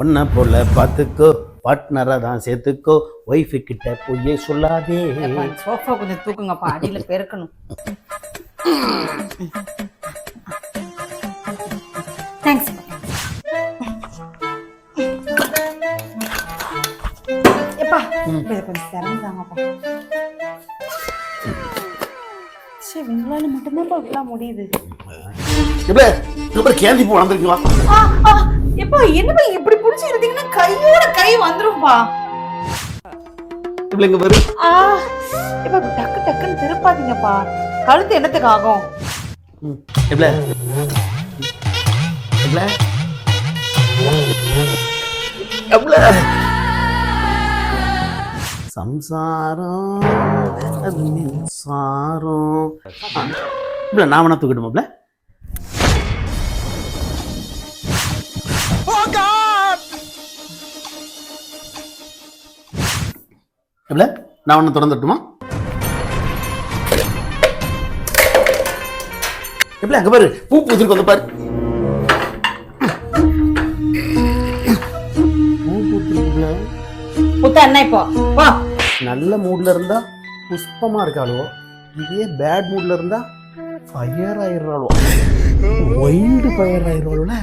ஒன்ன போல பார்த்துக்கோ பார்ட்னரா தான் சேர்த்துக்கோ. ஒய்ஃபு கிட்ட பொய்யே சொல்லாதே. சோஃபா கொஞ்சம் தூக்குங்கப்பா அடியில பெருக்கணும். தேங்க்ஸ் எப்பா இது கொஞ்சம் சரி மட்டும்தான் இப்பெல்லாம் முடியுது. எப்படி எப்படி கேந்தி போ வந்திருக்கீங்களா ஆ, ஆ, எப்பா என்னப்பா இப்படி புடிச்சு இருந்தீங்கன்னா கையோட கை வந்துரும்பா. இங்க வரும் ஆ எப்பா டக்கு டக்குன்னு திருப்பாதீங்கப்பா. கழுத்து என்னத்துக்கு ஆகும்? எப்படி சம்சாரம் மின்சாரம். இப்படி நான் வேணா தூக்கிட்டுமாப்ல எப்படி நான் ஒன்று திறந்துட்டுமா? எப்படி அங்க பாரு. பூ பூத்துருக்கு வந்து பாரு. புத்த என்ன இப்போ? வா. நல்ல மூட்ல இருந்தா புஷ்பமா இருக்காளோ இதே பேட் மூட்ல இருந்தா ஃபயர் ஆயிடுறாளோ வைல்டு ஃபயர் ஆயிடுவாளோல